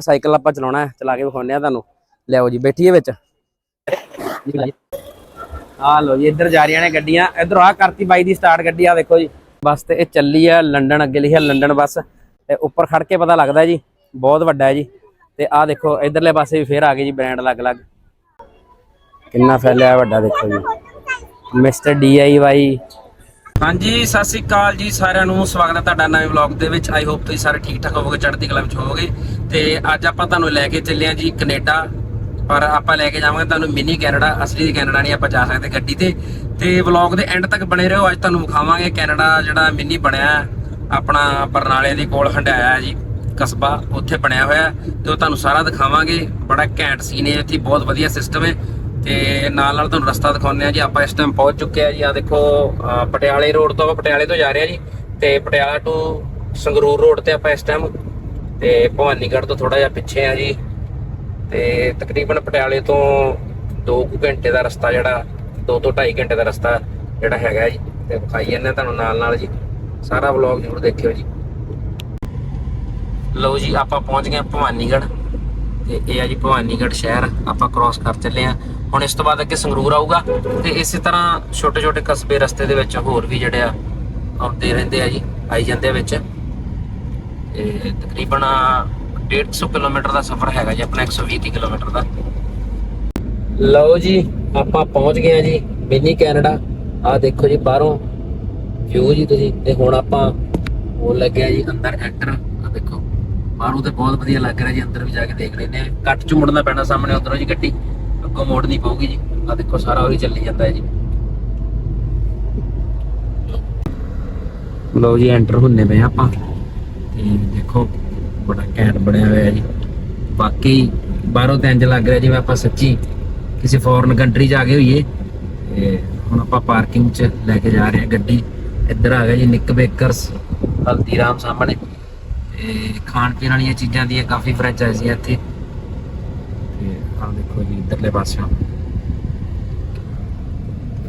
Cycle ਆਪਾਂ ਚਲਾਉਣਾ ਹੈ, ਚਲਾ ਕੇ ਵਿਖਾਉਂਦੇ ਆ ਤੁਹਾਨੂੰ। ਲਿਆਓ ਜੀ, ਬੈਠੀਏ ਵਿੱਚ। ਆ ਲੋ ਜੀ, ਇੱਧਰ ਜਾ ਰਹੀਆਂ ਨੇ ਗੱਡੀਆਂ। ਇੱਧਰ ਆ ਕਰਤੀ ਬਾਈ ਦੀ ਸਟਾਰਟ ਗੱਡੀ ਆ ਦੇਖੋ ਜੀ। ਬੱਸ ਤੇ ਇਹ ਚੱਲੀ ਆ, ਲੰਡਨ ਅੱਗੇ ਲਿਖਿਆ ਲੰਡਨ ਬੱਸ। ਤੇ ਉੱਪਰ ਖੜ ਕੇ ਪਤਾ ਲੱਗਦਾ ਜੀ, ਬਹੁਤ ਵੱਡਾ ਹੈ ਜੀ। ਤੇ ਆ ਦੇਖੋ, ਇਧਰਲੇ ਪਾਸੇ ਵੀ ਫੇਰ ਆ ਗਏ ਜੀ, ਬ੍ਰਾਂਡ ਅਲੱਗ-ਅਲੱਗ। ਕਿੰਨਾ ਫੈਲਿਆ ਵੱਡਾ ਦੇਖੋ ਜੀ। ਮਿਸਟਰ ਡੀਆਈਵਾਈ ਹਾਂਜੀ, ਸਤਿ ਸ੍ਰੀ ਅਕਾਲ ਜੀ ਸਾਰਿਆਂ ਨੂੰ। ਸਵਾਗਤ ਹੈ ਤੁਹਾਡਾ ਨਵੇਂ ਵਲੌਗ ਦੇ ਵਿੱਚ। ਆਈ ਹੋਪ ਤੁਸੀਂ ਸਾਰੇ ਠੀਕ ਠਾਕ ਹੋਵੋਗੇ, ਚੜ੍ਹਦੀ ਕਲਾ ਵਿੱਚ ਹੋਵੋਗੇ। ਤੇ ਅੱਜ ਆਪਾਂ ਤੁਹਾਨੂੰ ਲੈ ਕੇ ਚੱਲੇ ਹਾਂ ਜੀ ਕੈਨੇਡਾ। ਪਰ ਆਪਾਂ ਲੈ ਕੇ ਜਾਵਾਂਗੇ ਤੁਹਾਨੂੰ ਮਿਨੀ ਕੈਨੇਡਾ। ਅਸਲੀ ਕੈਨੇਡਾ ਨਹੀਂ ਆਪਾਂ ਜਾ ਸਕਦੇ ਗੱਡੀ ਤੇ। ਤੇ ਵਲੌਗ ਦੇ ਐਂਡ ਤੱਕ ਬਣੇ ਰਹੋ। ਅੱਜ ਤੁਹਾਨੂੰ ਵਿਖਾਵਾਂਗੇ ਕੈਨੇਡਾ ਜਿਹੜਾ ਮਿਨੀ ਬਣਿਆ ਆਪਣਾ ਬਰਨਾਲੇ ਦੇ ਕੋਲ ਹੰਡਾਇਆ ਜੀ, ਕਸਬਾ। ਉੱਥੇ ਬਣਿਆ ਹੋਇਆ ਹੈ। ਤੇ ਉਹ ਤੁਹਾਨੂੰ ਸਾਰਾ ਦਿਖਾਵਾਂਗੇ। ਬੜਾ ਘੈਂਟ ਸੀਨ ਹੈ। ਇੱਥੇ ਬਹੁਤ ਵਧੀਆ ਸਿਸਟਮ ਹੈ। ਤੇ ਨਾਲ ਨਾਲ ਤੁਹਾਨੂੰ ਰਸਤਾ ਦਿਖਾਉਂਦੇ ਆ ਜੀ। ਆਪਾਂ ਇਸ ਟਾਈਮ ਪਹੁੰਚ ਚੁੱਕੇ ਆ ਜੀ। ਆ ਦੇਖੋ ਪਟਿਆਲੇ ਰੋਡ ਤੋਂ ਆਪਾਂ ਪਟਿਆਲੇ ਤੋਂ ਜਾ ਰਹੇ ਆ ਜੀ। ਤੇ ਪਟਿਆਲਾ ਟੂ ਸੰਗਰੂਰ ਰੋਡ ਤੇ ਆਪਾਂ ਇਸ ਟਾਈਮ ਤੇ ਭਵਾਨੀਗੜ੍ਹ ਤੋਂ ਥੋੜਾ ਜਿਹਾ ਪਿੱਛੇ ਆ ਜੀ। ਤੇ ਤਕਰੀਬਨ ਪਟਿਆਲੇ ਤੋਂ 2 ਘੰਟੇ ਦਾ ਰਸਤਾ ਜਿਹੜਾ 2 ਤੋਂ 2.5 ਘੰਟੇ ਦਾ ਰਸਤਾ ਜਿਹੜਾ ਹੈਗਾ ਜੀ। ਤੇ ਵਿਖਾਈ ਜਾਂਦੇ ਆ ਤੁਹਾਨੂੰ ਨਾਲ ਨਾਲ ਜੀ। ਸਾਰਾ ਵਲੌਗ ਜ਼ਰੂਰ ਦੇਖਿਓ ਜੀ। ਲਓ ਜੀ, ਆਪਾਂ ਪਹੁੰਚ ਗਏ ਭਵਾਨੀਗੜ੍ਹ। ਤੇ ਇਹ ਆ ਜੀ ਭਵਾਨੀਗੜ੍ਹ ਸ਼ਹਿਰ, ਆਪਾਂ ਕ੍ਰਾਸ ਕਰ ਚੱਲੇ ਆ ਹੁਣ ਇਸ ਤੋਂ ਬਾਅਦ ਅੱਗੇ ਸੰਗਰੂਰ ਆਊਗਾ ਤੇ ਇਸੇ ਤਰ੍ਹਾਂ ਛੋਟੇ ਛੋਟੇ ਕਸਬੇ ਰਸਤੇ ਦੇ ਵਿੱਚ ਹੋਰ ਵੀ ਜਿਹੜੇ ਆ, ਆਉਂਦੇ ਰਹਿੰਦੇ ਆ ਜੀ, ਆਈ ਜਾਂਦੇ ਆ ਵਿੱਚ। ਤੇ ਤਕਰੀਬਨ 150 ਕਿਲੋਮੀਟਰ ਦਾ ਸਫ਼ਰ ਹੈਗਾ ਜੀ, ਆਪਣਾ 120 ਕਿਲੋਮੀਟਰ ਦਾ। ਲਓ ਜੀ, ਆਪਾਂ ਪਹੁੰਚ ਗਏ ਆ ਜੀ, ਮਿੰਨੀ ਕੈਨੇਡਾ। ਆ ਦੇਖੋ ਜੀ ਬਾਹਰੋਂ ਵਿਊ ਜੀ ਤੁਸੀਂ, ਤੇ ਹੁਣ ਆਪਾਂ ਉਹ ਲੱਗਿਆ ਜੀ ਅੰਦਰ ਐਂਟਰ ਆ ਦੇਖੋ। ਬਾਹਰੋਂ ਤੇ ਬਹੁਤ ਵਧੀਆ ਲੱਗ ਰਿਹਾ ਜੀ, ਅੰਦਰ ਵੀ ਜਾ ਕੇ ਦੇਖ ਲੈਂਦੇ ਆ ਕੱਟ ਚ ਮੁੜਨਾ ਪੈਣਾ ਸਾਹਮਣੇ ਉਧਰੋਂ ਜੀ ਗੱਡੀ, ਅੱਗੋਂ ਮੋੜਨੀ ਪਊਗੀ ਜੀ। ਆ ਦੇਖੋ, ਸਾਰਾ ਉਹੀ ਚੱਲੀ ਜਾਂਦਾ ਹੈ ਜੀ। ਲਓ ਜੀ ਐਂਟਰ ਹੁੰਨੇ ਪਏ ਆਪਾਂ। ਤੇ ਦੇਖੋ, ਬੜਾ ਘੈਂਟ ਬਣਿਆ ਹੋਇਆ ਜੀ। ਬਾਕੀ ਬਾਹਰੋਂ ਤਾਂ ਇੰਜ ਲੱਗ ਰਿਹਾ ਜਿਵੇਂ ਆਪਾਂ ਸੱਚੀ ਕਿਸੇ ਫੋਰਨ ਕੰਟਰੀ 'ਚ ਆ ਗਏ ਹੋਈਏ। ਤੇ ਹੁਣ ਆਪਾਂ ਪਾਰਕਿੰਗ 'ਚ ਲੈ ਕੇ ਜਾ ਰਹੇ ਹਾਂ ਗੱਡੀ। ਇੱਧਰ ਆ ਗਿਆ ਜੀ ਨਿੱਕ ਬੇਕਰਸ ਹਲਦੀਰਾਮ ਸਾਹਮਣੇ। ਤੇ ਖਾਣ ਪੀਣ ਵਾਲੀਆਂ ਚੀਜ਼ਾਂ ਦੀਆਂ ਕਾਫੀ ਫਰੈਂਚਾਈਜ਼ੀਆਂ ਇੱਥੇ। ਤੇ ਆਹ ਦੇਖੋ ਜੀ ਇੱਧਰਲੇ ਪਾਸਿਓਂ।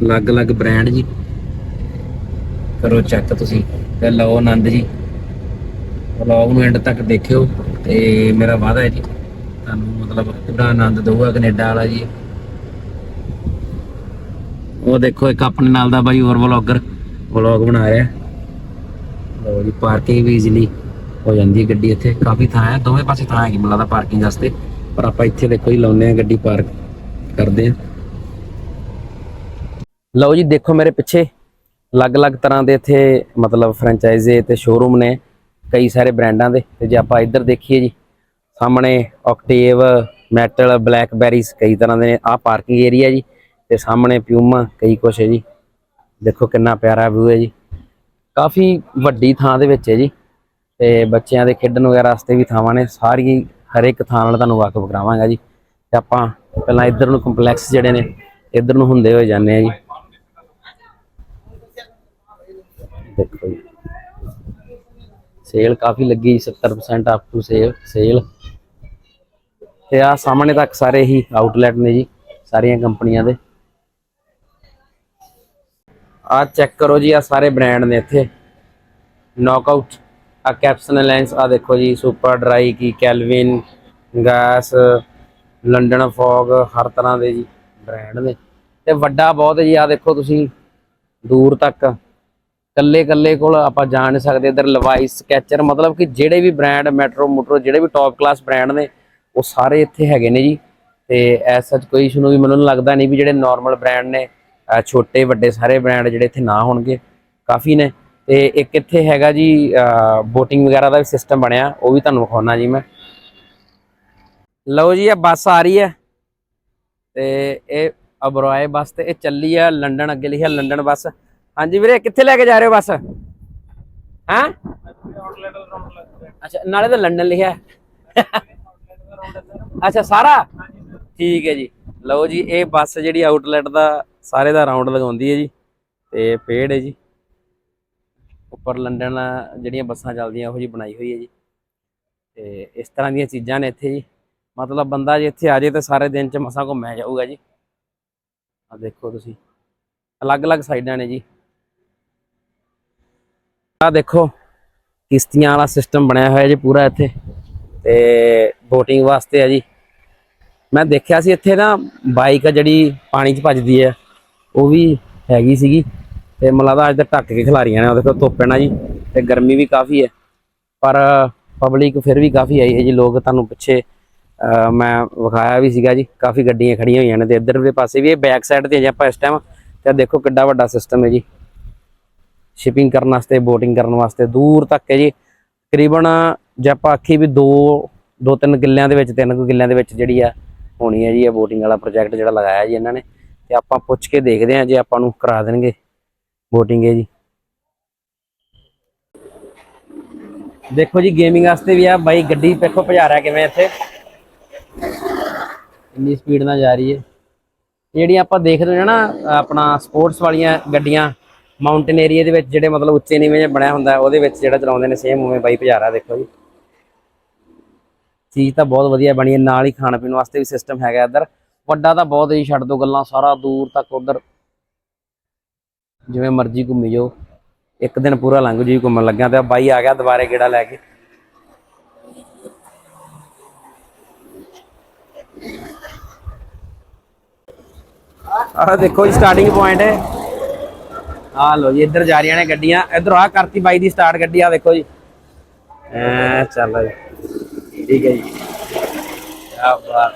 ਅਲੱਗ-ਅਲੱਗ ਬ੍ਰਾਂਡ ਜੀ। ਕਰੋ ਚੈੱਕ ਤੁਸੀਂ। ਤੇ ਲਓ ਆਨੰਦ ਜੀ। ਵਲੌਗ ਨੂੰ ਐਂਡ ਤੱਕ ਦੇਖਿਓ। ਤੇ ਮੇਰਾ ਵਾਅਦਾ ਹੈ ਜੀ, ਤੁਹਾਨੂੰ ਮਤਲਬ ਪੂਰਾ ਆਨੰਦ ਦਊਗਾ ਕੈਨੇਡਾ ਵਾਲਾ ਜੀ। ਉਹ ਦੇਖੋ ਇੱਕ ਆਪਣੇ ਨਾਲ ਦਾ ਬਾਈ ਹੋਰ ਵਲੌਗਰ ਵਲੌਗ ਬਣਾ ਰਿਹਾ। ਲਓ ਜੀ ਪਾਰਕਿੰਗ ਵੀ ਈਜ਼ੀਲੀ ਹੋ ਜਾਂਦੀ ਹੈ ਗੱਡੀ ਇੱਥੇ। ਕਾਫੀ ਥਾਂ ਹੈ, ਦੋਵੇਂ ਪਾਸੇ ਥਾਂ ਹੈਗੀ ਮੈਨੂੰ ਲੱਗਦਾ ਪਾਰਕਿੰਗ ਵਾਸਤੇ। ਪਰ ਆਪਾਂ ਇੱਥੇ ਦੇਖੋ ਜੀ ਲਾਉਨੇ ਆ ਗੱਡੀ ਪਾਰਕ ਕਰਦੇ ਆ ਲਓ ਜੀ, ਦੇਖੋ ਮੇਰੇ ਪਿੱਛੇ, ਅਲੱਗ-ਅਲੱਗ ਤਰ੍ਹਾਂ ਦੇ ਇੱਥੇ ਮਤਲਬ ਫਰੈਂਚਾਈਜ਼ੇ ਤੇ ਸ਼ੋਰੂਮ ਨੇ, ਕਈ ਸਾਰੇ ਬ੍ਰਾਂਡਾਂ ਦੇ। ਤੇ ਜੇ ਆਪਾਂ ਇੱਧਰ ਦੇਖੀਏ ਜੀ, ਸਾਹਮਣੇ ਆਕਟੇਵ ਮੈਟਲ ਬਲੈਕਬੈਰੀਜ਼ ਕਈ ਤਰ੍ਹਾਂ ਦੇ ਨੇ। ਆਹ ਪਾਰਕਿੰਗ ਏਰੀਆ ਜੀ, ਤੇ ਸਾਹਮਣੇ ਪਿਊਮਾ ਕਈ ਕੁਛ ਹੈ ਜੀ। ਦੇਖੋ ਕਿੰਨਾ ਪਿਆਰਾ ਵਿਊ ਹੈ ਜੀ। ਕਾਫੀ ਵੱਡੀ ਥਾਂ ਦੇ ਵਿੱਚ ਹੈ ਜੀ। ਤੇ ਬੱਚਿਆਂ ਦੇ ਖੇਡਣ ਵਗੈਰਾ ਵਾਸਤੇ ਵੀ ਥਾਵਾਂ ਨੇ। ਸਾਰੀ ਹਰ ਇੱਕ ਥਾਂ ਨਾਲ ਤੁਹਾਨੂੰ ਵਾਕਫ ਕਰਾਵਾਂਗਾ ਜੀ। ਤੇ ਆਪਾਂ ਪਹਿਲਾਂ ਇੱਧਰ ਨੂੰ ਕੰਪਲੈਕਸ ਜਿਹੜੇ ਨੇ, ਇੱਧਰ ਨੂੰ ਹੁੰਦੇ ਹੋਏ ਜਾਂਦੇ ਆ ਜੀ। ਦੇਖੋ ਜੀ। ਸੇਲ ਕਾਫੀ ਲੱਗੀ 70% ਅਪ ਟੂ ਸੇਲ ਸੇਲ ਤੇ ਆ ਸਾਹਮਣੇ ਤੱਕ ਸਾਰੇ ਹੀ ਆਊਟਲੈਟ ਨੇ ਜੀ, ਸਾਰੀਆਂ ਕੰਪਨੀਆਂ ਦੇ। ਆ ਚੈੱਕ ਕਰੋ ਜੀ ਆ ਸਾਰੇ ਬ੍ਰਾਂਡ ਨੇ ਇੱਥੇ। ਨੌਕਆਊਟ ਆ ਕੈਪਸਨ ਲੈਂਸ ਆ ਦੇਖੋ ਜੀ ਸੁਪਰ ਡਰਾਈ ਕੀ ਕੈਲਵਿਨ ਗੈਸ ਲੰਡਨ ਫੌਗ ਹਰ ਤਰ੍ਹਾਂ ਦੇ ਜੀ ਬ੍ਰਾਂਡ ਨੇ। ਤੇ ਵੱਡਾ ਬਹੁਤ ਜੀ, ਆ ਦੇਖੋ ਤੁਸੀਂ, ਦੂਰ ਤੱਕ। ਕੱਲੇ ਕੱਲੇ ਕੋਲ ਆਪਾਂ ਜਾ ਨਹੀਂ ਸਕਦੇ, ਇਧਰ ਲਵਾਈਸ ਸਕੈਚਰ ਮਤਲਬ ਕਿ ਜਿਹੜੇ ਵੀ ਬ੍ਰਾਂਡ ਮੈਟਰੋ ਮੋਟਰੋ ਜਿਹੜੇ ਵੀ ਟੌਪ ਕਲਾਸ ਬ੍ਰਾਂਡ ਨੇ, ਉਹ ਸਾਰੇ ਇੱਥੇ ਹੈਗੇ ਨੇ ਜੀ। ਤੇ ਐਸ ਸੱਚ ਕੋਈ ਇਸ਼ੂ ਨੂੰ ਵੀ ਮੈਨੂੰ ਲੱਗਦਾ ਨਹੀਂ ਵੀ ਜਿਹੜੇ ਨਾਰਮਲ ਬ੍ਰਾਂਡ ਨੇ ਛੋਟੇ ਵੱਡੇ ਸਾਰੇ ਬ੍ਰਾਂਡ ਜਿਹੜੇ ਇੱਥੇ ਨਾ ਹੋਣਗੇ, ਕਾਫੀ ਨੇ। ਤੇ ਇੱਕ ਇੱਥੇ ਹੈਗਾ ਜੀ ਬੋਟਿੰਗ ਵਗੈਰਾ ਦਾ ਵੀ ਸਿਸਟਮ ਬਣਿਆ, ਉਹ ਵੀ ਤੁਹਾਨੂੰ ਵਿਖਾਉਣਾ ਜੀ ਮੈਂ। ਲਓ ਜੀ, ਇਹ ਬੱਸ ਆ ਰਹੀ ਹੈ। ਤੇ ਇਹ ਅਬਰੋਏ ਬੱਸ ਤੇ ਇਹ ਚੱਲੀ ਆ, ਲੰਡਨ ਅੱਗੇ ਲਿਖਿਆ ਲੰਡਨ ਬੱਸ। ਹਾਂਜੀ ਵੀਰੇ, ਕਿੱਥੇ ਲੈ ਕੇ ਜਾ ਰਹੇ ਹੋ ਬੱਸ? ਹਾਂ? ਅੱਛਾ, ਨਾਲੇ ਤਾਂ ਲੰਡਨ ਲਿਖਿਆ ਅੱਛਾ, ਸਾਰਾ? ਠੀਕ ਹੈ ਜੀ। ਲਓ ਜੀ, ਇਹ ਬੱਸ ਜਿਹੜੀ ਆਊਟਲੈਟ ਦਾ, ਸਾਰੇ ਦਾ ਰਾਉਂਡ ਲਗਾਉਂਦੀ ਹੈ ਜੀ। ਤੇ ਪੇੜ ਹੈ ਜੀ। ਉੱਪਰ ਲੰਡਨ ਜਿਹੜੀਆਂ ਬੱਸਾਂ ਚੱਲਦੀਆਂ, ਉਹੋ ਜੀ ਬਣਾਈ ਹੋਈ ਹੈ ਜੀ। ਤੇ ਇਸ ਤਰ੍ਹਾਂ ਦੀਆਂ ਚੀਜ਼ਾਂ ਨੇ ਇੱਥੇ ਜੀ। ਮਤਲਬ ਬੰਦਾ ਜੇ ਇੱਥੇ ਆ ਜੇ ਤਾਂ ਸਾਰੇ ਦਿਨ ਚ ਮਸਾਂ ਘੁੰਮਿਆ ਜਾਊਗਾ ਜੀ। ਆ ਦੇਖੋ ਤੁਸੀਂ। ਅਲੱਗ-ਅਲੱਗ ਸਾਈਡਾਂ ਨੇ ਜੀ। ਆ ਦੇਖੋ, ਕਿਸ਼ਤੀਆਂ ਵਾਲਾ ਸਿਸਟਮ ਬਣਿਆ ਹੋਇਆ ਜੀ ਪੂਰਾ ਇੱਥੇ। ਤੇ ਬੋਟਿੰਗ ਵਾਸਤੇ ਆ ਜੀ। ਮੈਂ ਦੇਖਿਆ ਸੀ ਇੱਥੇ ਨਾ ਬਾਈਕ ਆ ਜਿਹੜੀ ਪਾਣੀ 'ਚ ਭੱਜਦੀ ਹੈ ਉਹ ਵੀ ਹੈਗੀ ਸੀਗੀ। ਤੇ ਮੈਨੂੰ ਲੱਗਦਾ ਅੱਜ ਤਾਂ ਢੱਕ ਕੇ ਖਿਲਾਰੀਆਂ ਨੇ ਉਹਦੇ ਕੋਲ ਧੁੱਪ ਹੈ ਨਾ ਜੀ। ਤੇ ਗਰਮੀ ਵੀ ਕਾਫੀ ਹੈ। ਪਰ ਪਬਲਿਕ ਫਿਰ ਵੀ ਕਾਫੀ ਆਈ ਹੈ ਜੀ। ਲੋਕ ਤੁਹਾਨੂੰ ਪਿੱਛੇ ਮੈਂ ਵਿਖਾਇਆ ਵੀ ਸੀਗਾ ਜੀ। ਕਾਫੀ ਗੱਡੀਆਂ ਖੜੀਆਂ ਹੋਈਆਂ ਨੇ ਤੇ ਇੱਧਰ ਦੇ ਪਾਸੇ ਵੀ ਇਹ ਬੈਕ ਸਾਈਡ ਤੇ ਜੇ ਆਪਾਂ ਇਸ ਟਾਈਮ ਤੇ ਦੇਖੋ ਕਿੱਡਾ ਵੱਡਾ ਸਿਸਟਮ ਹੈ ਜੀ। ਸ਼ਿਪਿੰਗ ਕਰਨ ਵਾਸਤੇ ਬੋਟਿੰਗ ਕਰਨ ਵਾਸਤੇ ਦੂਰ ਤੱਕ ਹੈ ਜੀ। ਤਕਰੀਬਨ ਜੇ ਆਪਾਂ ਆਖੀ ਵੀ ਦੋ ਦੋ ਤਿੰਨ ਕਿੱਲਿਆਂ ਦੇ ਵਿੱਚ, ਤਿੰਨ ਕੁ ਕਿੱਲਿਆਂ ਦੇ ਵਿੱਚ ਜਿਹੜੀ ਆ ਹੋਣੀ ਹੈ ਜੀ, ਇਹ ਬੋਟਿੰਗ ਵਾਲਾ ਪ੍ਰੋਜੈਕਟ ਜਿਹੜਾ ਲਗਾਇਆ ਜੀ ਇਹਨਾਂ ਨੇ। ਤੇ ਆਪਾਂ ਪੁੱਛ ਕੇ ਦੇਖਦੇ ਹਾਂ ਜੇ ਆਪਾਂ ਨੂੰ ਕਰਾ ਦੇਣਗੇ। ਬੋਟਿੰਗ ਹੈ ਜੀ। ਦੇਖੋ ਜੀ ਗੇਮਿੰਗ ਵਾਸਤੇ ਵੀ ਆ। ਬਾਈ, ਗੱਡੀ ਦੇਖੋ, ਭਜਾ ਰਿਹਾ ਕਿਵੇਂ ਇੱਥੇ? ਇੰਨੀ ਸਪੀਡ ਨਾਲ ਜਾ ਰਹੀ ਹੈ। ਜਿਹੜੀਆਂ ਆਪਾਂ ਦੇਖਦੇ ਹਾਂ ਨਾ, ਆਪਣਾ ਸਪੋਰਟਸ ਵਾਲੀਆਂ ਗੱਡੀਆਂ ਮਾਊਂਟੇਨ ਏਰੀਆ ਦੇ ਵਿੱਚ ਜਿਹੜੇ ਮਤਲਬ ਉੱਚੇ ਨੀਵੇਂ ਬਣਿਆ ਹੁੰਦਾ, ਉਹਦੇ ਵਿੱਚ ਜਿਹੜਾ ਚਲਾਉਂਦੇ ਨੇ ਸੇਮ ਉਵੇਂ ਬਾਈ ਭਜਾਰਾ ਦੇਖੋ ਜੀ। ਚੀਜ਼ ਤਾਂ ਬਹੁਤ ਵਧੀਆ ਬਣੀ ਹੈ। ਨਾਲ ਹੀ ਖਾਣ ਪੀਣ ਵਾਸਤੇ ਵੀ ਸਿਸਟਮ ਹੈਗਾ ਇੱਧਰ। ਵੱਡਾ ਤਾਂ ਬਹੁਤ ਹੀ ਛੱਡ ਦੋ ਗੱਲਾਂ, ਸਾਰਾ ਦੂਰ ਤੱਕ ਉਧਰ ਜਿਵੇਂ ਮਰਜ਼ੀ ਘੁੰਮੀ ਜਾਓ। ਇੱਕ ਦਿਨ ਪੂਰਾ ਲੰਘ ਜੀ ਘੁੰਮਣ ਲੱਗਿਆ ਤੇ ਬਾਈ ਆ ਗਿਆ ਦੁਬਾਰੇ ਗੇੜਾ ਲੈ ਕੇ। ਆਹ ਦੇਖੋ ਜੀ ਸਟਾਰਟਿੰਗ ਪੁਆਇੰਟ ਹੈ। ਆ ਲੋ ਜੀ, ਇੱਧਰ ਜਾ ਰਹੀਆਂ ਨੇ ਗੱਡੀਆਂ। ਇੱਧਰ ਆ ਕਰਤੀ ਬਾਈ ਦੀ ਸਟਾਰਟ ਗੱਡੀ ਆ ਦੇਖੋ ਜੀ। ਐ ਚੱਲ ਜੀ। ਠੀਕ ਹੈ ਜੀ। ਆ ਬਾਤ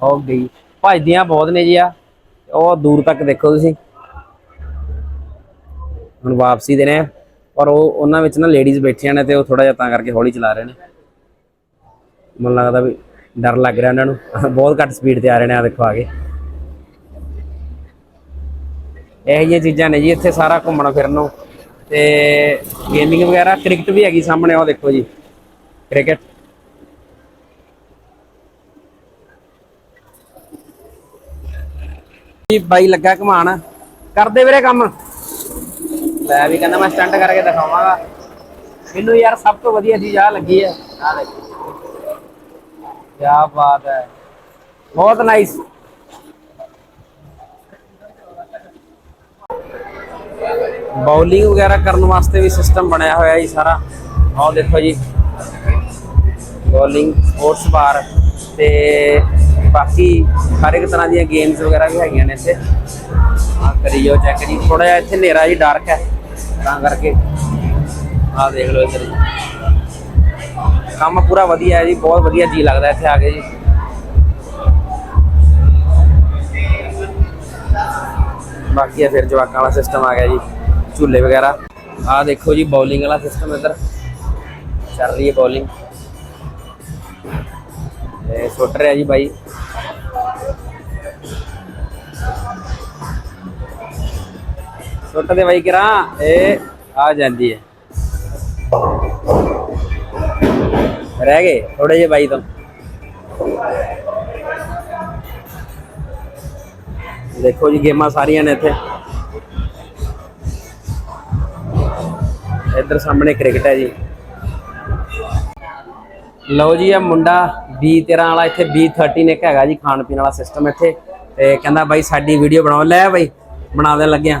ਹੋ ਗਈ। ਭਜਦੀਆਂ ਬਹੁਤ ਨੇ ਜੀ ਆ। ਉਹ ਦੂਰ ਤੱਕ ਦੇਖੋ ਤੁਸੀਂ। ਹੁਣ ਵਾਪਸੀ ਦੇ ਨੇ ਪਰ ਉਹ ਉਹਨਾਂ ਵਿੱਚ ਨਾ ਲੇਡੀਜ਼ ਬੈਠੀਆਂ ਨੇ ਤੇ ਉਹ ਥੋੜਾ ਜਿਹਾ ਤਾਂ ਕਰਕੇ ਹੌਲੀ ਚਲਾ ਰਹੇ ਨੇ। ਮੈਨੂੰ ਲੱਗਦਾ ਵੀ ਡਰ ਲੱਗ ਰਿਹਾ ਉਹਨਾਂ ਨੂੰ। ਬਹੁਤ ਘੱਟ ਸਪੀਡ ਤੇ ਆ ਰਹੇ ਨੇ ਆ ਦੇਖੋ ਆ ਇਹ ਜਿਹੀਆਂ ਚੀਜ਼ਾਂ ਨੇ ਜੀ, ਇੱਥੇ ਸਾਰਾ ਘੁੰਮਣ ਫਿਰਨ ਨੂੰ। ਤੇ ਗੇਮਿੰਗ ਵਗੈਰਾ ਕ੍ਰਿਕਟ ਵੀ ਹੈਗੀ ਸਾਹਮਣੇ ਉਹ ਦੇਖੋ ਜੀ। ਕ੍ਰਿਕਟ ਜੀ, ਬਾਈ ਲੱਗਾ ਘਮਾਣ। ਕਰਦੇ ਵੀਰੇ ਕੰਮ। ਲੈ ਵੀ ਕਹਿੰਦਾ ਮੈਂ ਸਟੰਟ ਕਰਕੇ ਦਿਖਾਵਾਂਗਾ। ਮੈਨੂੰ ਯਾਰ ਸਭ ਤੋਂ ਵਧੀਆ ਚੀਜ਼ ਆ ਲੱਗੀ ਹੈ ਆ ਦੇਖੋ। ਕੀ ਬਾਤ ਹੈ। ਬਹੁਤ ਨਾਈਸ ਬਾਉਲਿੰਗ ਵਗੈਰਾ ਕਰਨ ਵਾਸਤੇ ਵੀ ਸਿਸਟਮ ਬਣਿਆ ਹੋਇਆ ਜੀ ਸਾਰਾ। ਆਹ ਦੇਖੋ ਜੀ। ਬੋਲਿੰਗ ਸਪੋਰਟਸ ਬਾਰ ਤੇ ਬਾਕੀ ਹਰ ਇੱਕ ਤਰ੍ਹਾਂ ਦੀਆਂ ਗੇਮਸ ਵਗੈਰਾ ਵੀ ਹੈਗੀਆਂ ਨੇ ਇੱਥੇ। ਕਰੀ ਜਾਓ ਚੈੱਕ ਜੀ ਥੋੜਾ ਜਿਹਾ ਇੱਥੇ ਹਨੇਰਾ ਜੀ ਡਾਰਕ ਹੈ, ਤਾਂ ਕਰਕੇ। ਆਹ ਦੇਖ ਲਓ ਇੱਧਰ ਜੀ। ਕੰਮ ਪੂਰਾ ਵਧੀਆ ਹੈ ਜੀ, ਬਹੁਤ ਵਧੀਆ ਜੀ ਲੱਗਦਾ ਇੱਥੇ ਆ ਕੇ ਜੀ। ਬਾਕੀ ਫਿਰ ਜਵਾਕਾਂ ਵਾਲਾ ਸਿਸਟਮ ਆ ਗਿਆ ਜੀ, ਝੂਲੇ ਵਗੈਰਾ। ਆਹ ਦੇਖੋ ਜੀ ਬੋਲਿੰਗ ਵਾਲਾ ਸਿਸਟਮ ਇੱਧਰ। ਚੱਲ ਰਹੀ ਹੈ ਬੋਲਿੰਗ ਇਹ ਸੁੱਟ ਰਿਹਾ ਜੀ ਬਾਈ। ਸੁੱਟ ਦੇ ਬਾਈ ਕਿਰਾ, ਇਹ ਆ ਜਾਂਦੀ ਹੈ। ਰਹਿ ਗਏ ਥੋੜੇ ਜਿਹੇ ਬਾਈ ਤੋਂ। ਦੇਖੋ ਜੀ, ਗੇਮਾਂ ਸਾਰੀਆਂ ਨੇ ਇੱਥੇ। ਇੱਧਰ ਸਾਹਮਣੇ ਕ੍ਰਿਕਟ ਹੈ ਜੀ। ਲਓ ਜੀ, ਇਹ ਮੁੰਡਾ B13 ਵਾਲਾ, ਇੱਥੇ B13 ਇੱਕ ਹੈਗਾ ਜੀ, ਖਾਣ ਪੀਣ ਵਾਲਾ ਸਿਸਟਮ ਇੱਥੇ। ਤੇ ਕਹਿੰਦਾ ਬਾਈ, ਸਾਡੀ ਵੀਡੀਓ ਬਣਾਓ। ਲੈ ਬਾਈ, ਬਣਾ ਦੇਣ ਲੱਗਿਆ।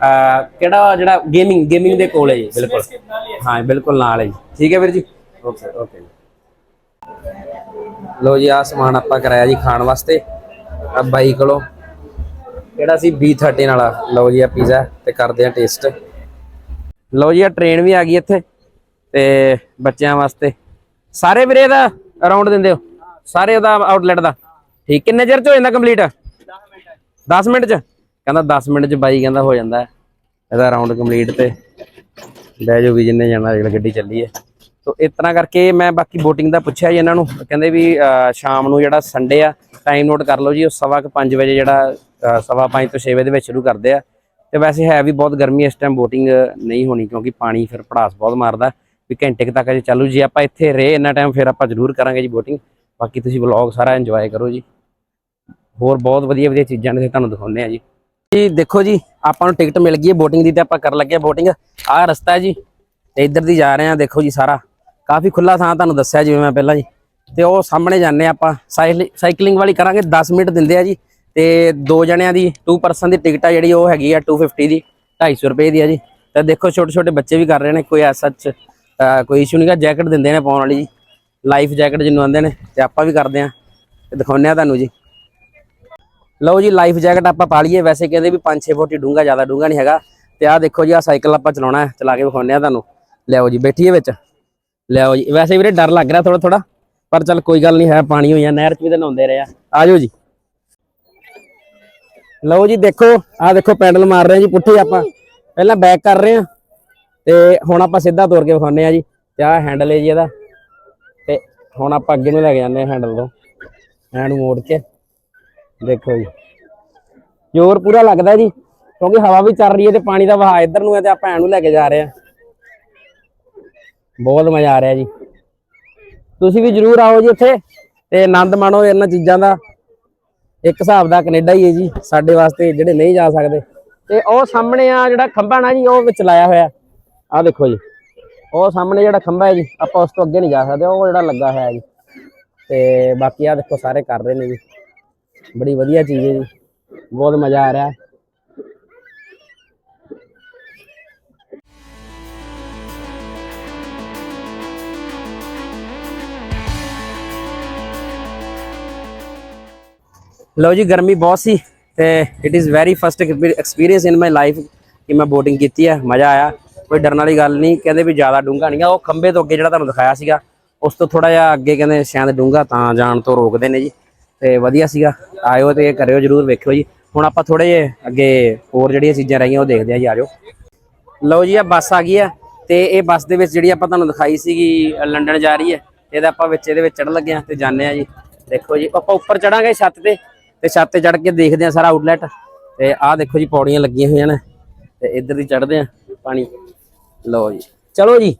ਕਿਹੜਾ ਜਿਹੜਾ ਗੇਮਿੰਗ ਗੇਮਿੰਗ ਦੇ ਕੋਲ ਹੈ ਬਿਲਕੁਲ। ਹਾਂ ਬਿਲਕੁਲ ਨਾਲ ਹੈ ਠੀਕ ਹੈ ਵੀਰ ਜੀ? ਓਕੇ ਓਕੇ ਲੋ ਜੀ ਆ ਸਮਾਨ ਆਪਾਂ ਕਰਾਇਆ ਜੀ ਖਾਣ ਵਾਸਤੇ। ਆ ਬਾਈ ਕੋਲੋਂ। ਕਿਹੜਾ ਸੀ? B13 ਵਾਲਾ। ਲਓ ਜੀ ਆ ਪੀਜ਼ਾ ਤੇ ਕਰਦੇ ਆ ਟੇਸਟ ਲਓ ਜੀ ਆ ਟ੍ਰੇਨ ਵੀ ਆ ਗਈ ਇੱਥੇ ਤੇ ਬੱਚਿਆਂ ਵਾਸਤੇ। ਸਾਰੇ ਵੀਰੇ ਦਾ ਅਰਾਊਂਡ ਦਿੰਦੇ ਹੋ? ਸਾਰੇ ਦਾ ਆਊਟਲੈਟ ਦਾ। ਠੀਕ ਕਿੰਨੇ ਚਿਰ ਚ ਹੋ ਜਾਂਦਾ ਕੰਪਲੀਟ 10 10 ਮਿੰਟ ਚ? ਕਹਿੰਦਾ 10 ਮਿੰਟ ਚ ਬਾਈ ਕਹਿੰਦਾ ਹੋ ਜਾਂਦਾ। ਇਹਦਾ ਰਾਉਂਡ ਕੰਪਲੀਟ ਤੇ ਲੈ ਜਾਓ ਵੀ ਜਿੰਨੇ ਜਾਣਾ ਰੇਲ ਗੱਡੀ ਚੱਲੀ ਹੈ ਸੋ ਇਸ ਤਰ੍ਹਾਂ ਕਰਕੇ ਮੈਂ ਬਾਕੀ VOTING ਦਾ ਪੁੱਛਿਆ ਜੀ ਇਹਨਾਂ ਨੂੰ। ਕਹਿੰਦੇ ਵੀ ਸ਼ਾਮ ਨੂੰ ਜਿਹੜਾ ਸੰਡੇ ਆ ਟਾਈਮ ਨੋਟ ਕਰ ਲਓ ਜੀ, ਉਹ ਸਵਾ ਕੁ 5 ਵਜੇ ਜਿਹੜਾ ਸਵਾ 5 ਤੋਂ 6 ਵਜੇ ਦੇ ਵਿੱਚ ਸ਼ੁਰੂ ਕਰਦੇ ਆ। ਤੇ ਵੈਸੇ ਹੈ ਵੀ ਬਹੁਤ ਗਰਮੀ ਇਸ ਟਾਈਮ VOTING ਨਹੀਂ ਹੋਣੀ, ਕਿਉਂਕਿ ਪਾਣੀ ਫਿਰ ਪੜਾਸ ਬਹੁਤ ਮਾਰਦਾ ਵੀ ਘੰਟੇ ਕੁ ਤੱਕ ਅਜੇ ਚੱਲੂ ਜੀ, ਆਪਾਂ ਇੱਥੇ ਰਹੇ ਇੰਨਾ ਟਾਈਮ ਫਿਰ ਆਪਾਂ ਜ਼ਰੂਰ ਕਰਾਂਗੇ ਜੀ VOTING ਬਾਕੀ ਤੁਸੀਂ ਵਲੌਗ ਸਾਰਾ ਇੰਜੋਏ ਕਰੋ ਜੀ। ਹੋਰ ਬਹੁਤ ਵਧੀਆ ਵਧੀਆ ਚੀਜ਼ਾਂ ਨੇ, ਤੁਹਾਨੂੰ ਦਿਖਾਉਂਦੇ ਆ ਜੀ। ਜੀ, ਦੇਖੋ ਜੀ, ਆਪਾਂ ਨੂੰ ਟਿਕਟ ਮਿਲ ਗਈ ਹੈ VOTING ਦੀ ਤੇ ਆਪਾਂ ਕਰਨ ਲੱਗੇ VOTING ਆਹ ਰਸਤਾ ਹੈ ਜੀ, ਤੇ ਇੱਧਰ ਦੀ ਜਾ ਰਹੇ ਆ ਦੇਖੋ ਜੀ ਸਾਰਾ। ਕਾਫੀ ਖੁੱਲਾ ਥਾਂ ਤੁਹਾਨੂੰ ਦੱਸਿਆ ਜਿਵੇਂ ਮੈਂ ਪਹਿਲਾਂ ਜੀ। ਤੇ ਉਹ ਸਾਹਮਣੇ ਜਾਂਦੇ ਹਾਂ ਆਪਾਂ, ਸਾਈਕਲ- ਸਾਈਕਲਿੰਗ ਵਾਲੀ ਕਰਾਂਗੇ 10 ਮਿੰਟ ਦਿੰਦੇ ਆ ਜੀ। ਤੇ ਦੋ ਜਣਿਆਂ ਦੀ 2 ਪਰਸਨ ਦੀ ਟਿਕਟ ਆ ਜਿਹੜੀ, ਉਹ ਹੈਗੀ ਆ 250 ਦੀ 250 ਰੁਪਏ ਦੀ ਆ ਜੀ। ਤੇ ਦੇਖੋ ਛੋਟੇ ਛੋਟੇ ਬੱਚੇ ਵੀ ਕਰ ਰਹੇ ਨੇ, ਕੋਈ ਐਸਾ ਚ ਕੋਈ ਇਸ਼ੂ ਨਹੀਂਗਾ ਜੈਕਟ ਦਿੰਦੇ ਨੇ ਪਾਉਣ ਵਾਲੀ ਜੀ। ਲਾਈਫ ਜੈਕਟ ਜਿਹਨੂੰ ਆਂਦੇ ਨੇ, ਤੇ ਆਪਾਂ ਵੀ ਕਰਦੇ ਆ ਤੇ ਦਿਖਾਉਂਦੇ ਆ ਤੁਹਾਨੂੰ ਜੀ। ਲਓ ਜੀ ਲਾਈਫ ਜੈਕਟ ਆਪਾਂ ਪਾ ਲਈਏ। ਵੈਸੇ ਕਹਿੰਦੇ ਵੀ 5-6 ਫੁੱਟ ਹੀ ਡੂੰਗਾ ਜ਼ਿਆਦਾ ਡੂੰਗਾ ਨਹੀਂ ਹੈਗਾ। ਤੇ ਆਹ ਦੇਖੋ ਜੀ, ਆਹ ਸਾਈਕਲ ਆਪਾਂ ਚਲਾਉਣਾ ਹੈ। ਚਲਾ ਕੇ ਵਿਖਾਉਂਦੇ ਆ ਤੁਹਾਨੂੰ। ਲਿਆਓ ਜੀ ਬੈਠੀਏ ਵਿੱਚ। ਲਿਆਓ ਜੀ। ਵੈਸੇ ਵੀਰੇ ਡਰ ਲੱਗ ਰਿਹਾ ਥੋੜਾ ਥੋੜਾ ਪਰ ਚੱਲ ਕੋਈ ਗੱਲ ਨਹੀਂ ਹੈ, ਪਾਣੀ ਹੋਈ ਆ, ਨਹਿਰ 'ਚ ਵੀ ਤਾਂ ਨਹਾਉਂਦੇ ਰਹੇ ਆ। ਆਜੋ ਜੀ। ਲਓ ਜੀ, ਦੇਖੋ, ਆਹ ਦੇਖੋ ਪੈਡਲ ਮਾਰ ਰਹੇ ਆ ਜੀ ਪੁੱਠੀ ਆਪਾਂ। ਪਹਿਲਾਂ ਬੈਕ ਕਰ ਰਹੇ ਆ। ਤੇ ਹੁਣ ਆਪਾਂ ਸਿੱਧਾ ਤੋਰ ਕੇ ਵਿਖਾਉਂਦੇ ਆ ਜੀ। ਤੇ ਆਹ ਹੈਂਡਲ ਹੈ ਜੀ ਇਹਦਾ। ਤੇ ਹੁਣ ਆਪਾਂ ਅੱਗੇ ਨੂੰ ਲੈ ਕੇ ਜਾਂਦੇ ਆ ਹੈਂਡਲ ਤੋਂ। ਐਨ ਮੋੜ ਕੇ। ਦੇਖੋ ਜੀ। ਜ਼ੋਰ ਪੂਰਾ ਲੱਗਦਾ ਜੀ, ਕਿਉਂਕਿ ਹਵਾ ਵੀ ਚੱਲ ਰਹੀ ਹੈ ਤੇ ਪਾਣੀ ਦਾ ਵਹਾਅ ਇੱਧਰ ਨੂੰ ਹੈ ਤੇ ਆਪਾਂ ਐਨੂੰ ਲੈ ਕੇ ਜਾ ਰਹੇ ਆ ਬਹੁਤ ਮਜ਼ਾ ਆ ਰਿਹਾ ਜੀ। ਤੁਸੀਂ ਵੀ ਜਰੂਰ ਆਓ ਜੀ ਇੱਥੇ ਤੇ ਆਨੰਦ ਮਾਣੋ ਇਹਨਾਂ ਚੀਜ਼ਾਂ ਦਾ। ਇੱਕ ਹਿਸਾਬ ਦਾ ਕੈਨੇਡਾ ਹੀ ਹੈ ਜੀ, ਸਾਡੇ ਵਾਸਤੇ ਜਿਹੜੇ ਨਹੀਂ ਜਾ ਸਕਦੇ। ਤੇ ਉਹ ਸਾਹਮਣੇ ਆ ਜਿਹੜਾ ਖੰਭਾ ਨਾ ਜੀ, ਉਹ ਵਿੱਚ ਲਾਇਆ ਹੋਇਆ। ਆਹ ਦੇਖੋ ਜੀ, ਉਹ ਸਾਹਮਣੇ ਜਿਹੜਾ ਖੰਭਾ ਹੈ ਜੀ, ਆਪਾਂ ਉਸ ਤੋਂ ਅੱਗੇ ਨਹੀਂ ਜਾ ਸਕਦੇ, ਉਹ ਜਿਹੜਾ ਲੱਗਾ ਹੋਇਆ ਜੀ। ਤੇ ਬਾਕੀ ਆ ਦੇਖੋ, ਸਾਰੇ ਕਰ ਰਹੇ ਨੇ ਜੀ। ਬੜੀ ਵਧੀਆ ਚੀਜ਼ ਹੈ ਜੀ। ਬਹੁਤ ਮਜ਼ਾ ਆ ਰਿਹਾ ਹੈ। ਲਓ ਜੀ, ਗਰਮੀ ਬਹੁਤ ਸੀ ਤੇ it is very first experience in my life ਕਿ ਮੈਂ ਬੋਟਿੰਗ ਕੀਤੀ ਹੈ, ਮਜ਼ਾ ਆਇਆ। ਕੋਈ ਡਰਨ ਵਾਲੀ ਗੱਲ ਨਹੀਂ, ਕਹਿੰਦੇ ਵੀ ਜ਼ਿਆਦਾ ਡੂੰਘਾ ਨਹੀਂ ਆ ਉਹ ਖੰਬੇ ਤੋਂ ਅੱਗੇ ਜਿਹੜਾ ਤੁਹਾਨੂੰ ਦਿਖਾਇਆ ਸੀਗਾ, ਉਸ ਤੋਂ ਥੋੜਾ ਜਿਹਾ ਅੱਗੇ ਕਹਿੰਦੇ ਸ਼ਾਇਦ ਡੂੰਘਾ ਤਾਂ ਜਾਣ ਤੋਂ ਰੋਕਦੇ ਨੇ ਜੀ। ਤੇ ਵਧੀਆ ਸੀਗਾ। ਆਇਓ ਤੇ ਕਰਿਓ ਜਰੂਰ ਵੇਖਿਓ ਜੀ। ਹੁਣ ਆਪਾਂ ਥੋੜੇ ਜਿਹੇ ਅੱਗੇ ਹੋਰ ਜਿਹੜੀਆਂ ਚੀਜ਼ਾਂ ਰਹੀਆਂ ਉਹ ਦੇਖਦੇ ਆ ਜੀ ਆਜੋ ਲਓ ਜੀ ਆ ਬੱਸ ਆ ਗਈ ਹੈ ਤੇ ਇਹ ਬੱਸ ਦੇ ਵਿੱਚ ਜਿਹੜੀ ਆਪਾਂ ਤੁਹਾਨੂੰ ਦਿਖਾਈ ਸੀਗੀ ਲੰਡਨ ਜਾ ਰਹੀ ਹੈ, ਇਹਦਾ ਆਪਾਂ ਵਿੱਚ ਇਹਦੇ ਵਿੱਚ ਚੜਨ ਲੱਗੇ ਆ ਤੇ ਜਾਂਦੇ ਆ ਜੀ। ਦੇਖੋ ਜੀ, ਆਪਾਂ ਉੱਪਰ ਚੜਾਂਗੇ ਛੱਤ ਤੇ ਤੇ ਛੱਤ ਤੇ ਚੜ ਕੇ ਦੇਖਦੇ ਆ ਸਾਰਾ ਆਊਟਲੈਟ ਤੇ ਆਹ ਦੇਖੋ ਜੀ, ਪੌੜੀਆਂ ਲੱਗੀਆਂ ਹੋਈਆਂ ਨੇ ਤੇ ਇੱਧਰ ਦੀ ਚੜਦੇ ਆ ਪਾਣੀ। ਲਓ ਜੀ, ਚਲੋ ਜੀ।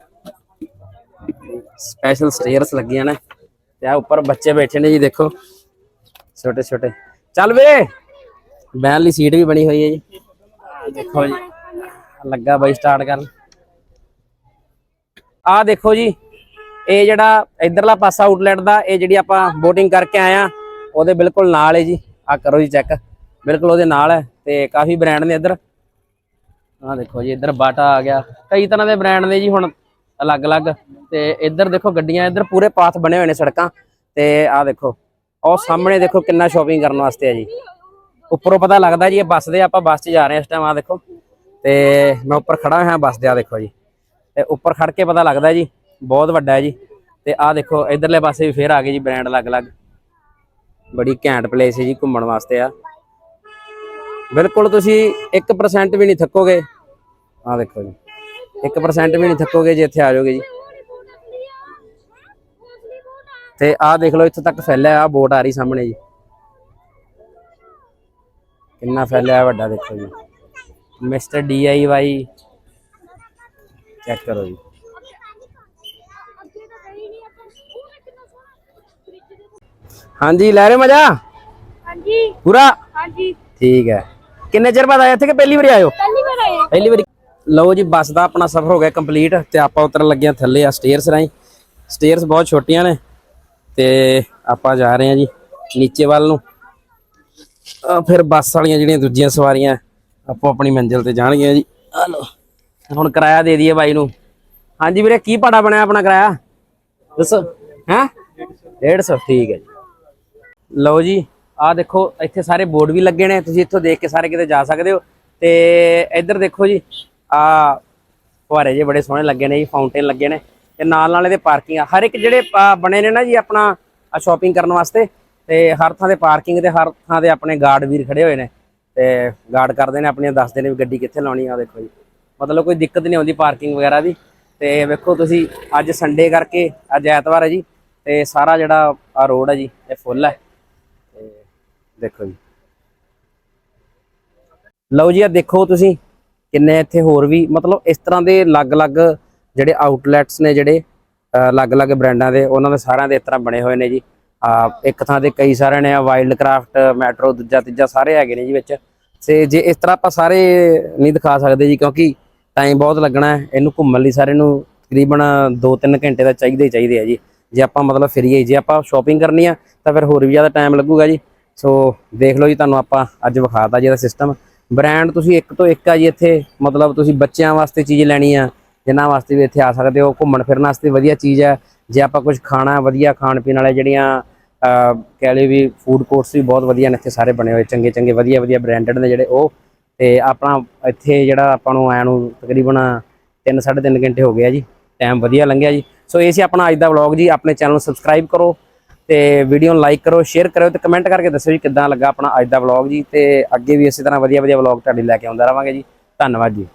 ਸਪੈਸ਼ਲ ਸਟੇਅਰਸ ਲੱਗੀਆਂ ਨੇ ਤੇ ਆ ਉੱਪਰ ਬੱਚੇ ਬੈਠੇ ਨੇ ਜੀ, ਦੇਖੋ। ਛੋਟੇ ਛੋਟੇ। ਚੱਲ ਵੀਰੇ। ਬੈਨ ਲਈ ਸੀਟ ਵੀ ਬਣੀ ਹੋਈ ਹੈ ਜੀ। ਦੇਖੋ ਜੀ। ਲੱਗਾ ਬਾਈ ਸਟਾਰਟ ਕਰਨ। ਆਹ ਦੇਖੋ ਜੀ, ਇਹ ਜਿਹੜਾ ਇਧਰਲਾ ਪਾਸਾ ਆਊਟਲੈਟ ਦਾ, ਇਹ ਜਿਹੜੀ ਆਪਾਂ ਬੋਟਿੰਗ ਕਰਕੇ ਆਏ ਉਹਦੇ ਬਿਲਕੁਲ ਨਾਲ ਹੈ ਜੀ। ਆ ਕਰੋ ਜੀ ਚੈੱਕ ਬਿਲਕੁਲ ਉਹਦੇ ਨਾਲ ਹੈ ਤੇ ਕਾਫੀ ਬ੍ਰਾਂਡ ਨੇ ਇੱਧਰ। ਆਹ ਦੇਖੋ ਜੀ, ਇੱਧਰ ਬਾਟਾ ਆ ਗਿਆ। ਕਈ ਤਰ੍ਹਾਂ ਦੇ ਬ੍ਰਾਂਡ ਨੇ ਜੀ ਹੁਣ, ਅਲੱਗ-ਅਲੱਗ। ਤੇ ਇੱਧਰ ਦੇਖੋ ਗੱਡੀਆਂ, ਇੱਧਰ ਪੂਰੇ ਪਾਥ ਬਣੇ ਹੋਏ ਨੇ ਸੜਕਾਂ। ਤੇ ਆਹ ਦੇਖੋ। ਉਹ ਸਾਹਮਣੇ ਦੇਖੋ ਕਿੰਨਾ ਸ਼ਾਪਿੰਗ ਕਰਨ ਵਾਸਤੇ ਆ ਜੀ। ਉੱਪਰੋਂ ਪਤਾ ਲੱਗਦਾ ਜੀ, ਇਹ ਬੱਸ ਦੇ ਆਪਾਂ ਬੱਸ 'ਚ ਜਾ ਰਹੇ ਹਾਂ ਇਸ ਟਾਈਮ ਆ ਦੇਖੋ। ਤੇ ਮੈਂ ਉੱਪਰ ਖੜਾ ਹੋਇਆ ਬੱਸ ਦੇ ਆ ਦੇਖੋ ਜੀ। ਤੇ ਉੱਪਰ ਖੜ ਕੇ ਪਤਾ ਲੱਗਦਾ ਜੀ, ਬਹੁਤ ਵੱਡਾ ਹੈ ਜੀ। ਤੇ ਆਹ ਦੇਖੋ, ਇਧਰਲੇ ਪਾਸੇ ਵੀ ਫੇਰ ਆ ਗਏ ਜੀ ਬ੍ਰਾਂਡ ਅਲੱਗ-ਅਲੱਗ। ਬੜੀ ਘੈਂਟ ਪਲੇਸ ਹੈ ਜੀ ਘੁੰਮਣ ਵਾਸਤੇ ਆ। ਬਿਲਕੁਲ ਤੁਸੀਂ 1% ਵੀ ਨਹੀਂ ਥੱਕੋਗੇ। ਆਹ ਦੇਖੋ ਜੀ 1% ਵੀ ਨਹੀਂ ਥੱਕੋਗੇ ਜੇ ਇੱਥੇ ਆ ਜਾਓਗੇ ਜੀ। ਤੇ ਆਹ ਦੇਖ ਲਓ ਇੱਥੇ ਤੱਕ ਫੈਲਿਆ ਆ ਬੋਟ ਆ ਰਹੀ ਸਾਹਮਣੇ ਜੀ। ਕਿੰਨਾ ਫੈਲਿਆ ਵੱਡਾ ਦੇਖੋ ਜੀ। ਮਿਸਟਰ ਡੀਆਈਵਾਈ ਚੈੱਕ ਕਰੋ ਜੀ। ਹਾਂਜੀ ਲੈ ਰਹੇ ਮਜ਼ਾ? ਹਾਂਜੀ। ਪੂਰਾ? ਹਾਂਜੀ। ਠੀਕ ਹੈ। ਕਿੰਨੇ ਚਿਰ ਬਾਅਦ ਆਏ ਇੱਥੇ ਕਿ ਪਹਿਲੀ ਵਾਰੀ ਆਇਓ ਪਹਿਲੀ ਵਾਰ ਆਏ ਪਹਿਲੀ ਵਾਰੀ। ਲਓ ਜੀ ਬੱਸ ਦਾ ਆਪਣਾ ਸਫ਼ਰ ਹੋ ਗਿਆ ਕੰਪਲੀਟ ਤੇ ਆਪਾਂ ਉਤਰਨ ਲੱਗੇ ਥੱਲੇ ਆ ਸਟੇਅਰਸ ਰਾਹੀਂ। ਸਟੇਅਰਸ ਬਹੁਤ ਛੋਟੀਆਂ ਨੇ। ਤੇ ਆਪਾਂ ਜਾ ਰਹੇ ਹਾਂ ਜੀ ਨੀਚੇ ਵੱਲ ਨੂੰ। ਫਿਰ ਬੱਸ ਵਾਲੀਆਂ ਜਿਹੜੀਆਂ ਦੂਜੀਆਂ ਸਵਾਰੀਆਂ ਆਪੋ ਆਪਣੀ ਮੰਜ਼ਿਲ ਤੇ ਜਾਣਗੀਆਂ ਜੀ। ਆ ਲਓ ਹੁਣ ਕਿਰਾਇਆ ਦੇ ਦਈਏ ਬਾਈ ਨੂੰ। ਹਾਂਜੀ ਵੀਰੇ ਕੀ ਭਾੜਾ ਬਣਿਆ ਆਪਣਾ ਕਿਰਾਇਆ? ਦੱਸੋ। ਹੈ? 150 ਠੀਕ ਹੈ ਜੀ। ਲਓ ਜੀ ਆਹ ਦੇਖੋ ਇੱਥੇ ਸਾਰੇ ਬੋਰਡ ਵੀ ਲੱਗੇ ਨੇ। ਤੁਸੀਂ ਇੱਥੋਂ ਦੇਖ ਕੇ ਸਾਰੇ ਕਿਤੇ ਜਾ ਸਕਦੇ ਹੋ। ਤੇ ਇੱਧਰ ਦੇਖੋ ਜੀ ਆ ਫੁਹਾਰੇ ਜੇ ਬੜੇ ਸੋਹਣੇ ਲੱਗੇ ਨੇ ਜੀ ਫਾਊਂਟੇਨ ਲੱਗੇ ਨੇ। ਤੇ ਨਾਲ ਨਾਲ ਇਹਦੇ ਪਾਰਕਿੰਗ ਆ ਹਰ ਇੱਕ ਜਿਹੜੇ ਬਣੇ ਨੇ ਨਾ ਜੀ ਆਪਣਾ ਸ਼ਾਪਿੰਗ ਕਰਨ ਵਾਸਤੇ, ਤੇ ਹਰ ਥਾਂ ਦੇ ਪਾਰਕਿੰਗ ਤੇ ਹਰ ਥਾਂ ਦੇ ਆਪਣੇ ਗਾਰਡ ਵੀਰ ਖੜੇ ਹੋਏ ਨੇ, ਤੇ ਗਾਰਡ ਕਰਦੇ ਨੇ ਆਪਣੀਆਂ, ਦੱਸਦੇ ਨੇ ਵੀ ਗੱਡੀ ਕਿੱਥੇ ਲਾਉਣੀ ਆ ਦੇਖੋ ਜੀ। ਮਤਲਬ ਕੋਈ ਦਿੱਕਤ ਨਹੀਂ ਆਉਂਦੀ ਪਾਰਕਿੰਗ ਵਗੈਰਾ ਦੀ, ਤੇ ਵੇਖੋ ਤੁਸੀਂ, ਅੱਜ ਸੰਡੇ ਕਰਕੇ, ਅੱਜ ਐਤਵਾਰ ਹੈ ਜੀ, ਤੇ ਸਾਰਾ ਜਿਹੜਾ ਆ ਰੋਡ ਹੈ ਜੀ, ਇਹ ਫੁੱਲ ਹੈ। ਤੇ ਦੇਖੋ ਜੀ। ਲਓ ਜੀ ਆ ਦੇਖੋ ਤੁਸੀਂ, ਕਿੰਨੇ ਇੱਥੇ ਹੋਰ ਵੀ, ਮਤਲਬ ਇਸ ਤਰ੍ਹਾਂ ਦੇ ਅਲੱਗ-ਅਲੱਗ ਜਿਹੜੇ ਆਊਟਲੈਟਸ ਨੇ ਜਿਹੜੇ ਅਲੱਗ-ਅਲੱਗ ਬ੍ਰਾਂਡਾਂ ਦੇ, ਉਹਨਾਂ ਦੇ ਸਾਰਿਆਂ ਦੇ ਇਸ ਤਰ੍ਹਾਂ ਬਣੇ ਹੋਏ ਨੇ ਜੀ। ਇੱਕ ਥਾਂ ਤੇ ਕਈ ਸਾਰਿਆਂ ਨੇ ਵਾਈਲਡ ਕਰਾਫਟ ਮੈਟਰੋ ਦੂਜਾ ਤੀਜਾ ਸਾਰੇ ਹੈਗੇ ਨੇ ਜੀ ਵਿੱਚ। ਤੇ ਜੇ ਇਸ ਤਰ੍ਹਾਂ ਆਪਾਂ ਸਾਰੇ ਨਹੀਂ ਦਿਖਾ ਸਕਦੇ ਜੀ, ਕਿਉਂਕਿ ਟਾਈਮ ਬਹੁਤ ਲੱਗਣਾ ਹੈ, ਇਹਨੂੰ ਘੁੰਮਣ ਲਈ ਸਾਰੇ ਨੂੰ ਤਕਰੀਬਨ 2-3 ਘੰਟੇ ਦਾ ਚਾਹੀਦੇ ਹੀ ਚਾਹੀਦੇ ਆ ਜੀ। ਜੇ ਆਪਾਂ ਮਤਲਬ ਫਿਰੀਏ ਜੇ ਆਪਾਂ ਸ਼ਾਪਿੰਗ ਕਰਨੀ ਆ, ਤਾਂ ਫਿਰ ਹੋਰ ਵੀ ਜ਼ਿਆਦਾ ਟਾਈਮ ਲੱਗੂਗਾ ਜੀ। ਸੋ, ਦੇਖ ਲਓ ਜੀ, ਤੁਹਾਨੂੰ ਆਪਾਂ ਅੱਜ ਵਿਖਾਤਾ ਜੀ ਇਹਦਾ ਸਿਸਟਮ ਬ੍ਰਾਂਡ ਤੁਸੀਂ ਇੱਕ ਤੋਂ ਇੱਕ ਆ ਜੀ ਇੱਥੇ, ਮਤਲਬ ਤੁਸੀਂ ਬੱਚਿਆਂ ਵਾਸਤੇ ਚੀਜ਼ ਲੈਣੀ ਆ ਜਿਨ੍ਹਾਂ ਵਾਸਤੇ ਵੀ ਇੱਥੇ ਆ ਸਕਦੇ ਹੋ ਘੁੰਮਣ ਫਿਰਨ ਵਾਸਤੇ ਵਧੀਆ ਚੀਜ਼ ਹੈ। ਜੇ ਆਪਾਂ ਕੁਝ ਖਾਣਾ ਵਧੀਆ ਖਾਣ ਪੀਣ ਵਾਲੇ ਜਿਹੜੀਆਂ ਕਹਿ ਲਈ ਵੀ ਫੂਡ ਕੋਰਟਸ ਵੀ ਬਹੁਤ ਵਧੀਆ ਨੇ ਇੱਥੇ ਸਾਰੇ ਬਣੇ ਹੋਏ, ਚੰਗੇ ਚੰਗੇ, ਵਧੀਆ ਵਧੀਆ ਬ੍ਰਾਂਡਡ ਨੇ ਜਿਹੜੇ ਉਹ। ਤੇ ਆਪਣਾ ਇੱਥੇ ਜਿਹੜਾ ਆਪਾਂ ਨੂੰ ਆਇਆ ਨੂੰ ਤਕਰੀਬਨ 3 3.5 ਘੰਟੇ ਹੋ ਗਏ ਆ ਜੀ ਟਾਈਮ ਵਧੀਆ ਲੰਘਿਆ ਜੀ। ਸੋ ਇਹ ਸੀ ਆਪਣਾ ਅੱਜ ਦਾ ਵਲੌਗ ਜੀ, ਆਪਣੇ ਚੈਨਲ ਨੂੰ ਸਬਸਕ੍ਰਾਈਬ ਕਰੋ ਤੇ ਵੀਡੀਓ ਨੂੰ ਲਾਈਕ ਕਰੋ ਸ਼ੇਅਰ ਕਰੋ ਤੇ ਕਮੈਂਟ ਕਰਕੇ ਦੱਸੋ ਜੀ ਕਿੱਦਾਂ ਲੱਗਾ ਆਪਣਾ ਅੱਜ ਦਾ ਵਲੌਗ ਜੀ। ਤੇ ਅੱਗੇ ਵੀ ਇਸੇ ਤਰ੍ਹਾਂ ਵਧੀਆ ਵਧੀਆ ਵਲੌਗ ਤੁਹਾਡੇ ਲੈ ਕੇ ਆਉਂਦਾ ਰਵਾਂਗੇ ਜੀ। ਧੰਨਵਾਦ ਜੀ।